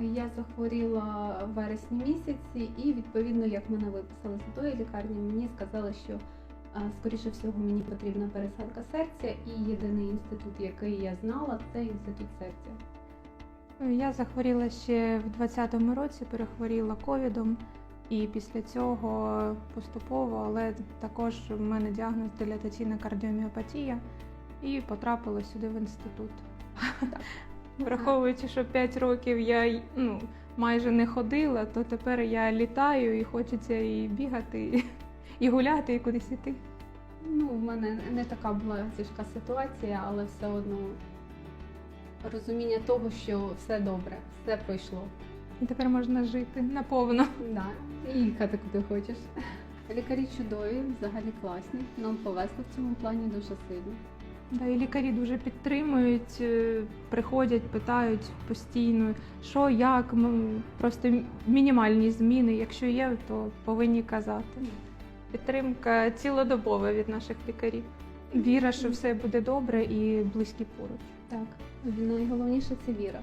Я захворіла в вересні місяці, і відповідно, як мене виписали з тої лікарні, мені сказали, що скоріше всього мені потрібна пересадка серця, і єдиний інститут, який я знала, це інститут серця. Я захворіла ще в 20-му році, перехворіла ковідом, і після цього поступово, але також в мене діагноз дилатаційна кардіоміопатія і потрапила сюди в інститут. Враховуючи, що 5 років я ну, майже не ходила, то тепер я літаю і хочеться і бігати, і, і гуляти, і кудись іти. Ну, в мене не така була тяжка ситуація, але все одно розуміння того, що все добре, все пройшло. І тепер можна жити наповно. Да. І їхати куди хочеш. Лікарі чудові, взагалі класні. Нам повезло в цьому плані дуже сильно. Да, і лікарі дуже підтримують, е, приходять, питають постійно, що, як, просто мінімальні зміни. Якщо є, то повинні казати. Підтримка цілодобова від наших лікарів. Віра, що все буде добре і близькі поруч. Так, найголовніше це віра.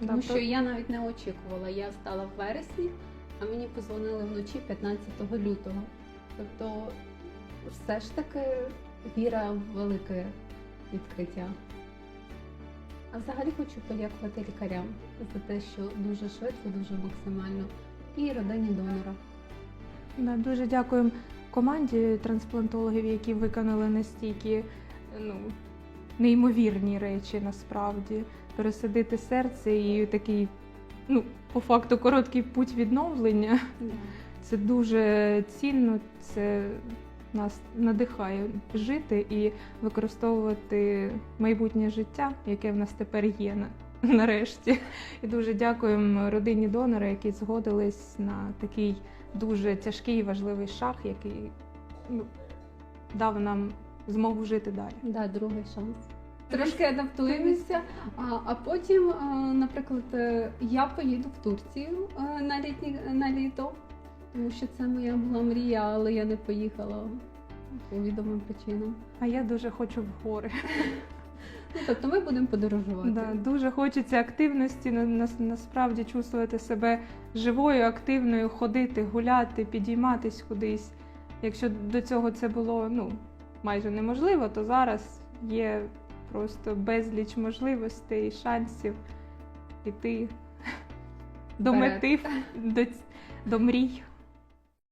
Тому Да, що я навіть не очікувала. Я стала в вересні, а мені позвонили вночі 15 лютого. Тобто, все ж таки віра в велике відкриття. А взагалі хочу подякувати лікарям за те, що дуже швидко, дуже максимально, і родині донора. Дуже дякуємо команді трансплантологів, які виконали настільки ну, неймовірні речі насправді. Пересадити серце і такий, ну, по факту, короткий путь відновлення. Це дуже цінно, це нас надихає жити і використовувати майбутнє життя, яке в нас тепер є на, нарешті. І дуже дякуємо родині донора, які згодились на такий дуже тяжкий і важливий шаг, який ну, дав нам змогу жити далі. Да, другий шанс. Трошки адаптуємося, а, а потім, наприклад, е, я поїду в Турцію е, на, літні, на літо, тому що це моя була мрія, але я не поїхала по відомим причинам. А я дуже хочу в гори. Ну, тобто ми будемо подорожувати. Да, дуже хочеться активності, на, на- насправді чувствувати себе живою, активною, ходити, гуляти, підійматись кудись. Якщо до цього це було ну, майже неможливо, то зараз є просто безліч можливостей, і шансів піти до мети, до, до мрій.